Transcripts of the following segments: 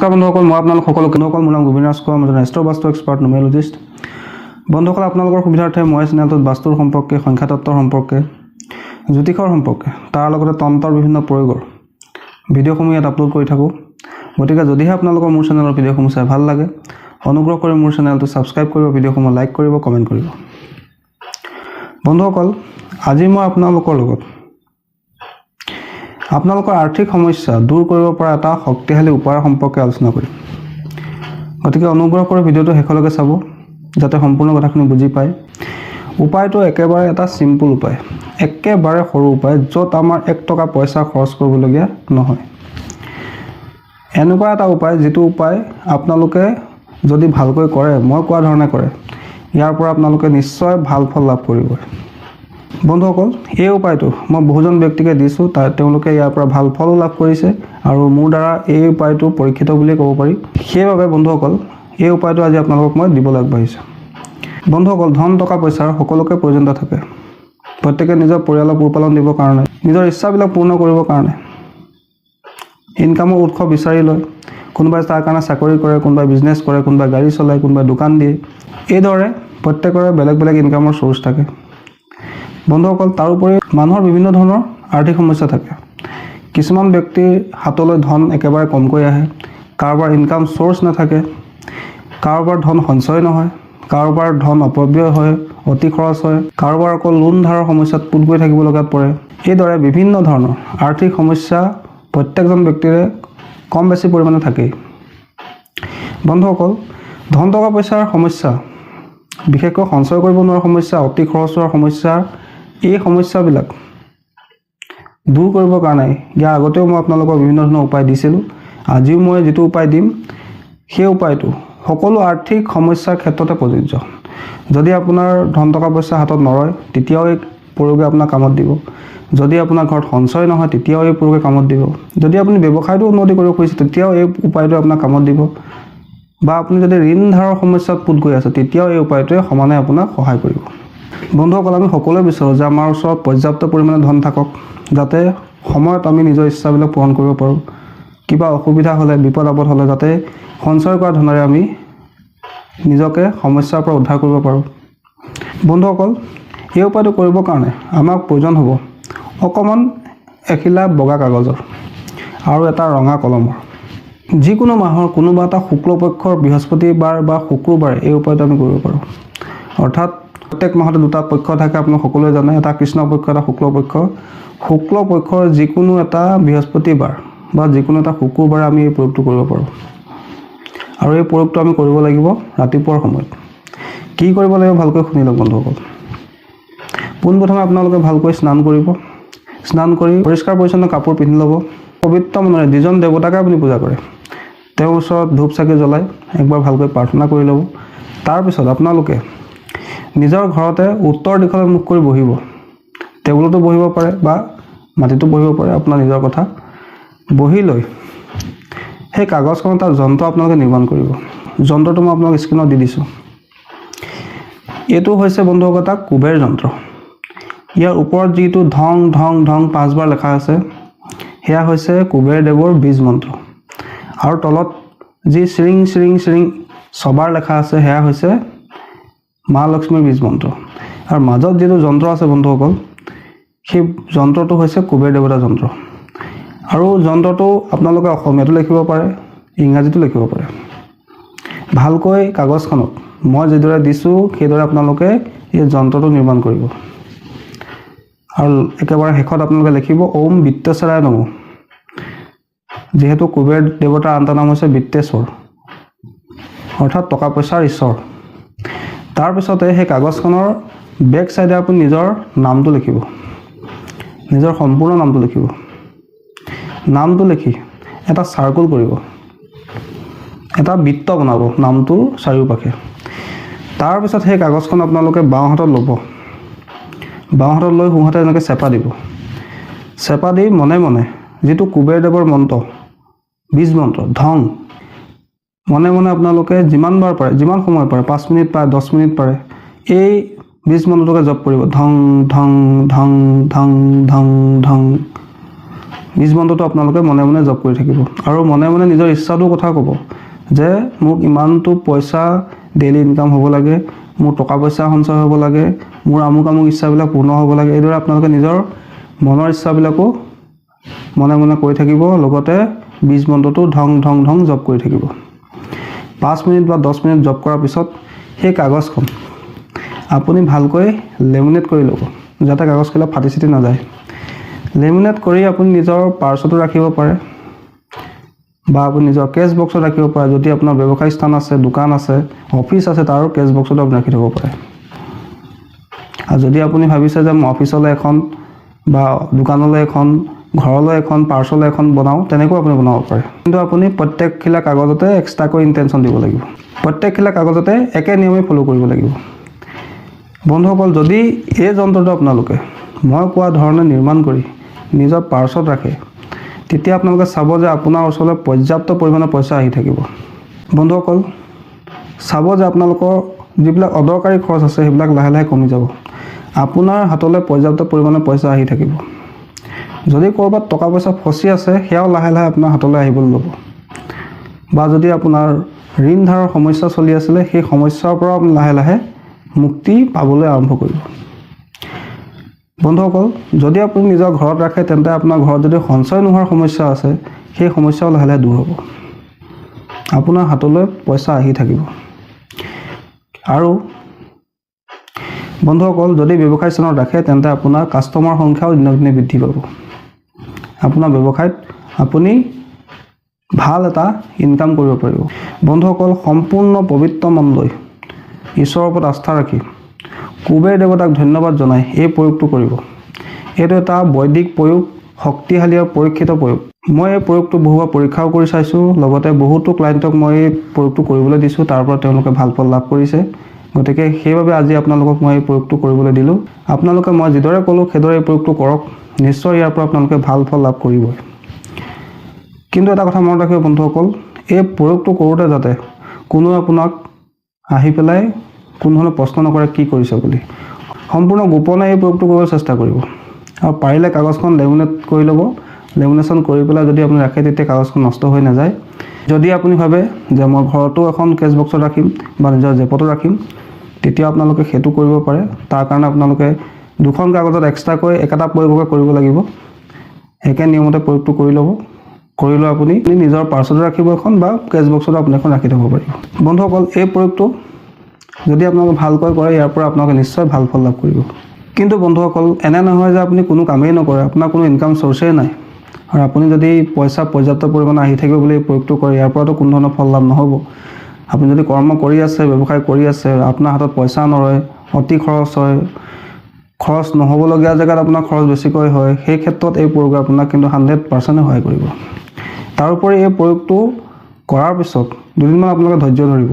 নমস্কাৰ বন্ধুসকল, মই আপোনালোক সকলো কেনেসকল মোৰ নাম গোবিন্দ ৰাজ কোৱা মই এজন এষ্ট্ৰ বাস্তু এক্সপাৰ্ট নিউমেলজিষ্ট বন্ধুসকল, আপোনালোকৰ সুবিধাৰ্থে মই চেনেলটোত বাস্তুৰ সম্পৰ্কে সংখ্যাতত্বৰ সম্পৰ্কে, জ্যোতিষৰ সম্পৰ্কে, তাৰ লগতে তন্ত্ৰৰ বিভিন্ন প্ৰয়োগৰ ভিডিঅ'সমূহ ইয়াত আপলোড কৰি থাকোঁ। গতিকে যদিহে আপোনালোকৰ মোৰ চেনেলৰ ভিডিঅ'সমূহ চাই ভালো লাগে, অনুগ্ৰহ কৰি মোৰ চেনেলটো ছাবস্ক্ৰাইব কৰিব, ভিডিঅ'সমূহ লাইক কৰিব কমেণ্ট কৰিব। বন্ধুসকল, আজি মই আপোনালোকৰ লগত আপোনালোকৰ আৰ্থিক সমস্যা দূৰ কৰিব পৰা এটা শক্তিশালী উপায়ৰ সম্পৰ্কে আলোচনা কৰিম। গতিকে অনুগ্ৰহ কৰি ভিডিঅ'টো শেষলৈকে চাব যাতে সম্পূৰ্ণ কথাখিনি বুজি পায়। উপায়টো একেবাৰে এটা চিম্পুল উপায়। একেবাৰে সৰু উপায় য'ত আমাৰ এক টকা পইচা খৰচ কৰিবলগীয়া নহয়। এনেকুৱা এটা উপায় যিটো উপায় আপোনালোকে যদি ভালকৈ কৰে মই কোৱা ধৰণে কৰে ইয়াৰ পৰা আপোনালোকে নিশ্চয় ভাল ফল লাভ কৰিব বন্ধুসকল এই উপায়টো মই বহুজন ব্যক্তিকে দিছোঁ তাৰ তেওঁলোকে ইয়াৰ পৰা ভাল ফলো লাভ কৰিছে আৰু মোৰ দ্বাৰা এই উপায়টো পৰীক্ষিত বুলিয়ে ক'ব পাৰি। সেইবাবে বন্ধুসকল এই উপায়টো আজি আপোনালোকক মই দিবলৈ আগবাঢ়িছোঁ। বন্ধুসকল ধন টকা পইচাৰ সকলোকে প্ৰয়োজনীয়তা থাকে। প্ৰত্যেকে নিজৰ পৰিয়ালৰ পোহপালন দিবৰ কাৰণে নিজৰ ইচ্ছাবিলাক পূৰ্ণ কৰিবৰ কাৰণে। ইনকামৰ উৎস বিচাৰি লয় কোনোবাই তাৰ কাৰণে চাকৰি কৰে কোনোবাই বিজনেছ কৰে কোনোবাই গাড়ী চলায় কোনোবাই দোকান দিয়ে। এইদৰে প্ৰত্যেকৰে বেলেগ বেলেগ ইনকামৰ চ'ৰ্চ থাকে। বন্ধুসকল তাৰোপৰি মানুহৰ বিভিন্ন ধৰণৰ আৰ্থিক সমস্যা থাকে। কিছুমান ব্যক্তিৰ হাতলৈ ধন একেবাৰে কমকৈ আহে কাৰোবাৰ ইনকাম চ'ৰ্চ নাথাকে কাৰোবাৰ ধন সঞ্চয় নহয় কাৰোবাৰ ধন অপব্যয় হয় অতি খৰচ হয় কাৰোবাৰ আকৌ লোন ধাৰৰ সমস্যাত পোত গৈ থাকিব লগাত পৰে। এইদৰে বিভিন্ন ধৰণৰ আৰ্থিক সমস্যা প্ৰত্যেকজন ব্যক্তিৰে কম বেছি পৰিমাণে থাকেই। বন্ধুসকল ধন টকা পইচাৰ সমস্যা বিশেষকৈ সঞ্চয় কৰিব নোৱাৰা সমস্যা অতি খৰচ হোৱাৰ সমস্যা এই সমস্যাবিলাক দূৰ কৰিবৰ কাৰণে ইয়াৰ আগতেও মই আপোনালোকক বিভিন্ন ধৰণৰ উপায় দিছিলোঁ। আজিও মই যিটো উপায় দিম সেই উপায়টো সকলো আৰ্থিক সমস্যাৰ ক্ষেত্ৰতে প্ৰযোজ্য। যদি আপোনাৰ ধন টকা পইচা হাতত নৰয় তেতিয়াও এই প্ৰয়োগে আপোনাক কামত দিব। যদি আপোনাৰ ঘৰত সঞ্চয় নহয় তেতিয়াও এই প্ৰয়োগে কামত দিব। যদি আপুনি ব্যৱসায়টো উন্নতি কৰিব খুজিছে তেতিয়াও এই উপায়টোৱে আপোনাক কামত দিব। বা আপুনি যদি ঋণ ধাৰৰ সমস্যাত পোত গৈ আছে তেতিয়াও এই উপায়টোৱে সমানে আপোনাক সহায় কৰিব। বন্ধুসকল আমি সকলোৱে বিচাৰোঁ যে আমাৰ ওচৰত পৰ্যাপ্ত পৰিমাণে ধন থাকক যাতে সময়ত আমি নিজৰ ইচ্ছাবিলাক পূৰণ কৰিব পাৰোঁ। কিবা অসুবিধা হ'লে বিপদ আপদ হ'লে যাতে সঞ্চয় কৰা ধনেৰে আমি নিজকে সমস্যাৰ পৰা উদ্ধাৰ কৰিব পাৰোঁ। বন্ধুসকল এই উপায়টো কৰিবৰ কাৰণে আমাক প্ৰয়োজন হ'ব অকণমান এখিলা বগা কাগজৰ আৰু এটা ৰঙা কলমৰ। যিকোনো মাহৰ কোনোবা এটা শুক্লপক্ষৰ বৃহস্পতিবাৰ বা শুক্ৰবাৰে এই উপায়টো আমি কৰিব পাৰোঁ। অৰ্থাৎ প্ৰত্যেক মাহতে দুটা পক্ষ থাকে, আপোনালোক সকলোৱে জানে, এটা কৃষ্ণ পক্ষ, এটা শুক্ল পক্ষ। শুক্ল পক্ষৰ যিকোনো এটা বৃহস্পতিবাৰ বা যিকোনো এটা শুক্ৰবাৰে আমি এই প্ৰয়োগটো কৰিব পাৰোঁ। আৰু এই প্ৰয়োগটো আমি কৰিব লাগিব ৰাতিপুৱাৰ সময়ত। কি কৰিব লাগিব ভালকৈ শুনি লওক বন্ধুসকল। পোনপ্ৰথমে আপোনালোকে ভালকৈ স্নান কৰিব। স্নান কৰি পৰিষ্কাৰ পৰিচ্ছন্ন কাপোৰ পিন্ধি ল'ব। পবিত্ৰ মনেৰে যিজন দেৱতাকে আপুনি পূজা কৰে, তেওঁৰ ওচৰত ধূপ চাকি জ্বলাই একবাৰ ভালকৈ প্ৰাৰ্থনা কৰি ল'ব। তাৰপিছত আপোনালোকে নিজৰ ঘৰতে উত্তৰ দিশলৈ মুখ কৰি বহিব। টেবুলতো বহিব পাৰে বা মাটিতো বহিব পাৰে আপোনাৰ নিজৰ কথা। বহি লৈ সেই কাগজখনত এটা যন্ত্ৰ আপোনালোকে নিৰ্মাণ কৰিব। যন্ত্ৰটো মই আপোনালোক স্ক্ৰীণত দি দিছোঁ। এইটো হৈছে বন্ধুসকল এটা কুবেৰ যন্ত্ৰ। ইয়াৰ ওপৰত যিটো ধং ধং ধং পাঁচবাৰ লেখা আছে সেয়া হৈছে কুবেৰ দেৱৰ বীজ মন্ত্ৰ। আৰু তলত যি চিৰিং চিৰিং চিৰিং ছবাৰ লেখা আছে সেয়া হৈছে মা লক্ষ্মীৰ বীজ মন্ত্ৰ আৰু মাজত যিটো যন্ত্ৰ আছে বন্ধুসকল সেই যন্ত্ৰটো হৈছে কুবেৰ দেৱতা যন্ত্ৰ। আৰু যন্ত্ৰটো আপোনালোকে অসমীয়াতো লিখিব পাৰে ইংৰাজীতো লিখিব পাৰে। ভালকৈ কাগজখনত মই যিদৰে দিছোঁ সেইদৰে আপোনালোকে এই যন্ত্ৰটো নিৰ্মাণ কৰিব। আৰু একেবাৰে শেষত আপোনালোকে লিখিব ওম বিত্তেশ্বৰায় নমো। যিহেতু কুবেৰ দেৱতাৰ আনটা নাম হৈছে বিত্তেশ্বৰ। অৰ্থাৎ টকা পইচাৰ ঈশ্বৰ। তাৰপিছতে সেই কাগজখনৰ বেক চাইডে আপুনি নিজৰ নামটো লিখিব। নিজৰ সম্পূৰ্ণ নামটো লিখিব। নামটো লিখি এটা চাৰ্কুল কৰিব। এটা বৃত্ত বনাব নামটোৰ চাৰিওপাশে। তাৰপিছত সেই কাগজখন আপোনালোকে বাওঁ হাতত ল'ব। বাওঁ হাতত লৈ সোঁহাতে এনেকৈ চেপা দিব। চেপা দি মনে মনে যিটো কুবেৰদেৱৰ মন্ত্ৰ বীজ মন্ত্ৰ ধং মনে মনে আপোনালোকে যিমানবাৰ পাৰে যিমান সময় পাৰে পাঁচ মিনিট পাৰে দহ মিনিট পাৰে এই বীজ মন্ত্ৰটোকে জপ কৰিব। ধং ধং ধং ধং ধং ধং। বিছ মন্ত্ৰটো আপোনালোকে মনে মনে জপ কৰি থাকিব। আৰু মনে মনে নিজৰ ইচ্ছাটোৰ কথা ক'ব যে মোক ইমানটো পইচা ডেইলি ইনকাম হ'ব লাগে মোৰ টকা পইচা সঞ্চয় হ'ব লাগে মোৰ আমুক আমুক ইচ্ছাবিলাক পূৰ্ণ হ'ব লাগে এইদৰে আপোনালোকে নিজৰ মনৰ ইচ্ছাবিলাকো মনে মনে কৰি থাকিব লগতে বীজ মন্ত্ৰটো ধং ধং ধং জপ কৰি থাকিব। পাঁচ মিনিট বা দহ মিনিট জপ কৰাৰ পিছত সেই কাগজখন আপুনি ভালকৈ লেমিনেট কৰি ল'ব যাতে কাগজবিলাক ফাটি চিটি নাযায়। লেমিনেট কৰি আপুনি নিজৰ পাৰ্চতো ৰাখিব পাৰে বা আপুনি নিজৰ কেছ বক্সত ৰাখিব পাৰে যদি আপোনাৰ ব্যৱসায় স্থান আছে দোকান আছে অফিচ আছে তাৰো কেছ বক্সতো আপুনি ৰাখি থ'ব পাৰে। আৰু যদি আপুনি ভাবিছে যে মই অফিচলৈ এখন বা দোকানলৈ এখন ঘৰলৈ এখন পাৰ্চলৈ এখন বনাওঁ তেনেকৈ আপুনি বনাব পাৰে। কিন্তু আপুনি প্ৰত্যেকখিলা কাগজতে এক্সট্ৰাকৈ ইণ্টেনশ্যন দিব লাগিব। প্ৰত্যেকখিলা কাগজতে একে নিয়মে ফ'ল' কৰিব লাগিব। বন্ধুসকল, যদি এই যন্ত্ৰটো আপোনালোকে, মই কোৱা ধৰণে নিৰ্মাণ কৰি নিজৰ পাৰ্চত ৰাখে, তেতিয়া আপোনালোকে চাব যে আপোনাৰ ওচৰলৈ পৰ্যাপ্ত পৰিমাণৰ পইচা আহি থাকিব। বন্ধুসকল, চাব যে আপোনালোকৰ যিবিলাক অদৰকাৰী খৰচ আছে, সেইবিলাক লাহে লাহে কমি যাব। আপোনাৰ হাতলৈ পৰ্যাপ্ত পৰিমাণৰ পইচা আহি থাকিব। যদি ক'ৰবাত টকা পইচা ফচি আছে সেয়াও লাহে লাহে আপোনাৰ হাতলৈ আহিবলৈ ল'ব। বা যদি আপোনাৰ ঋণ ধাৰৰ সমস্যা চলি আছিলে সেই সমস্যাৰ পৰাও আপুনি লাহে লাহে মুক্তি পাবলৈ আৰম্ভ কৰিব। বন্ধুসকল যদি আপুনি নিজৰ ঘৰত ৰাখে তেন্তে আপোনাৰ ঘৰত যদি সঞ্চয় নোহোৱাৰ সমস্যা আছে সেই সমস্যাও লাহে লাহে দূৰ হ'ব। আপোনাৰ হাতলৈ পইচা আহি থাকিব। আৰু বন্ধুসকল যদি ব্যৱসায় স্থানত ৰাখে তেন্তে আপোনাৰ কাষ্টমাৰ সংখ্যাও দিনক দিনে বৃদ্ধি পাব। আপোনাৰ ব্যৱসায়ত আপুনি ভালো এটা ইনকাম কৰিব পাৰিব। বন্ধুসকল, সম্পূৰ্ণ পবিত্ৰ মন লৈ ঈশ্বৰৰ ওপৰত আস্থা ৰাখি কুবেৰ দেৱতাক ধন্যবাদ জনাই এই প্ৰয়োগটো কৰিব। এইটো এটা বৈদিক প্ৰয়োগ, শক্তিশালী আৰু পৰীক্ষিত প্ৰয়োগ। মই এই প্ৰয়োগটো বহুবাৰ পৰীক্ষাও কৰি চাইছোঁ, লগতে বহুতো ক্লাইণ্টক মই এই প্ৰয়োগটো কৰিবলৈ দিছোঁ, তাৰ পৰা তেওঁলোকে ভালো ফল লাভ কৰিছে। গতিকে সেইবাবে আজি আপোনালোকক মই এই প্ৰয়োগটো কৰিবলৈ দিলোঁ। আপোনালোকে মই যিদৰে ক'লোঁ সেইদৰে এই প্ৰয়োগটো কৰক। নিশ্চয় ইয়াৰ পৰা আপোনালোকে ভাল ফল লাভ কৰিবই। কিন্তু এটা কথা মনত ৰাখিব বন্ধুসকল এই প্ৰয়োগটো কৰোঁতে যাতে কোনেও আপোনাক আহি পেলাই কোনো ধৰণৰ প্ৰশ্ন নকৰে কি কৰিছে বুলি। সম্পূৰ্ণ গোপনে এই প্ৰয়োগটো কৰিবলৈ চেষ্টা কৰিব। আৰু পাৰিলে কাগজখন লেমিনেট কৰি ল'ব। লেমিনেশ্যন কৰি পেলাই যদি আপুনি ৰাখে তেতিয়া কাগজখন নষ্ট হৈ নাযায়। যদি আপুনি ভাবে যে মই ঘৰতো এখন কেছ বক্সত ৰাখিম বা নিজৰ জেপতো ৰাখিম, তেতিয়া আপোনালোকে সেইটো কৰিব পাৰে। তাৰ কাৰণে আপোনালোকে দুখন কাগজত এক্সট্ৰাকৈ একেটা প্ৰয়োগকে কৰিব লাগিব। একে নিয়মতে প্ৰয়োগটো কৰি ল'ব। কৰি লৈ আপুনি নিজৰ পাৰ্চতো ৰাখিব এখন বা কেছ বক্সতো আপুনি এখন ৰাখি থ'ব পাৰিব। বন্ধুসকল, এই প্ৰয়োগটো যদি আপোনালোকে ভালকৈ কৰে, ইয়াৰ পৰা আপোনালোকে নিশ্চয় ভালো ফল লাভ কৰিব। কিন্তু বন্ধুসকল, এনে নহয় যে আপুনি কোনো কামেই নকৰে। আপোনাৰ কোনো ইনকাম চ'ৰ্চেই নাই। আৰু আপুনি যদি পইচা পৰ্যাপ্ত পৰিমাণে আহি থাকিব বুলি প্ৰয়োগটো কৰে, ইয়াৰ কোনো ধৰণৰ ফল লাভ নহ'ব। আপুনি যদি কৰ্ম কৰি আছে, ব্যৱসায় কৰি আছে, আপোনাৰ হাতত পইচা নৰয়, অতি খৰচ হয়, খৰচ নহ'বলগীয়া জেগাত আপোনাৰ খৰচ বেছিকৈ হয়, সেই ক্ষেত্ৰত এই প্ৰয়োগে আপোনাক কিন্তু হাণ্ড্ৰেড পাৰ্চেণ্টে সহায় কৰিব। তাৰোপৰি এই প্ৰয়োগটো কৰাৰ পিছত দুদিনমান আপোনালোকে ধৈৰ্য ধৰিব।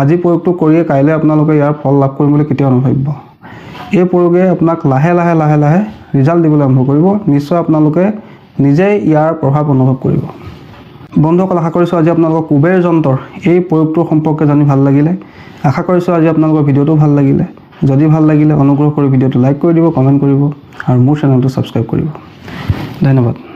আজি প্ৰয়োগটো কৰিয়ে কাইলৈ আপোনালোকে ইয়াৰ ফল লাভ কৰিম বুলি কেতিয়াও নাভাবিব। এই প্ৰয়োগে আপোনাক লাহে লাহে লাহে লাহে ৰিজাল্ট দিবলৈ আৰম্ভ কৰিব। নিশ্চয় আপোনালোকে নিজেই ইয়াৰ প্ৰভাৱ অনুভৱ কৰিব। বন্ধুসকল আশা কৰিছোঁ আজি আপোনালোকৰ কুবেৰ যন্ত্ৰৰ এই প্ৰয়োগটোৰ সম্পৰ্কে জানি ভাল লাগিলে। আশা কৰিছোঁ আজি আপোনালোকৰ ভিডিঅ'টো ভাল লাগিলে। যদি ভাল লাগিলে অনুগ্ৰহ কৰি ভিডিঅ'টো লাইক কৰি দিব কমেণ্ট কৰিব আৰু মোৰ চেনেলটো ছাবস্ক্ৰাইব কৰিব। ধন্যবাদ।